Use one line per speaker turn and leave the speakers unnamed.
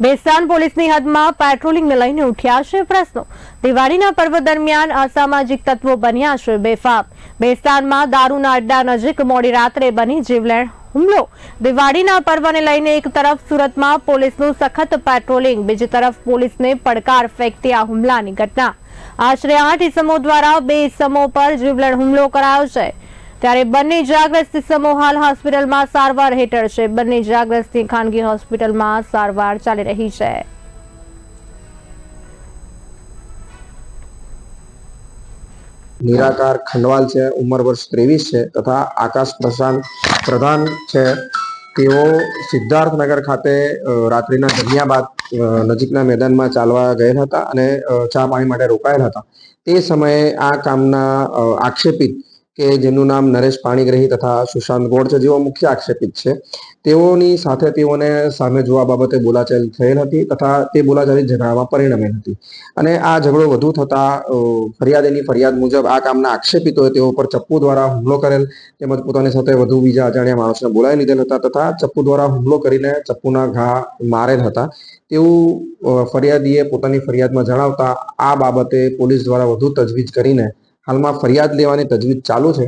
બેસ્તાન પોલીસની હદમાં પેટ્રોલિંગને લઈને ઉઠ્યા છે પ્રશ્નો. દિવાળીના પર્વ દરમિયાન અસામાજિક તત્વો બન્યા છે બેફામ. બેસ્તાનમાં દારૂના અડ્ડા નજીક મોડી રાત્રે બની જીવલેણ હુમલો. દિવાળીના પર્વને લઈને એક તરફ સુરતમાં પોલીસનું સખત પેટ્રોલિંગ બીજી તરફ પોલીસને પડકાર ફેંકતી આ હુમલાની ઘટના. આશરે આઠ ઇસમો દ્વારા બે ઇસમો પર જીવલેણ હુમલો કરાયો છે. ત્યારે બંને ઇજાગ્રસ્ત સમૂહ હાલ હોસ્પિટલમાં સારવાર હેઠળ છે. બંને ઇજાગ્રસ્તની ખાનગી હોસ્પિટલમાં સારવાર ચાલી રહી છે.
નિરાકાર ખંડવાલ છે, ઉંમર વર્ષ ત્રેવીસ છે તથા આકાશ પ્રશાંત પ્રધાન છે. તેઓ સિદ્ધાર્થનગર ખાતે રાત્રિના જમ્યા બાદ નજીકના મેદાનમાં ચાલવા ગયેલ હતા અને ચા પાણી માટે રોકાયેલ હતા. તે સમયે આ કામના આક્ષેપિત કે જેનું નામ નરેશ પાણીગ્રહી તથા સુશાંત ગોળ છે, જેઓ મુખ્ય આક્ષેપિત છે. તેઓની સાથે તેઓને સામે જોવા બાબતે બોલાચાલી થયેલ હતી તથા તે બોલાચાલી ઝઘડામાં પરિણમેલ હતી. અને આ ઝઘડો વધુ થતા ફરિયાદીની ફરિયાદ મુજબ આ કામના આક્ષેપિતોએ તેઓ પર ચપ્પુ દ્વારા હુમલો કરેલ તેમજ પોતાની સાથે વધુ બીજા અજાણ્યા માણસને બોલાવી લીધેલ હતા તથા ચપ્પુ દ્વારા હુમલો કરીને ચપ્પુના ઘા મારેલ હતા. તેવું ફરિયાદીએ પોતાની ફરિયાદમાં જણાવતા આ બાબતે પોલીસ દ્વારા વધુ તજવીજ કરીને હાલમાં ફરિયાદ લેવાની તજવીજ ચાલુ છે.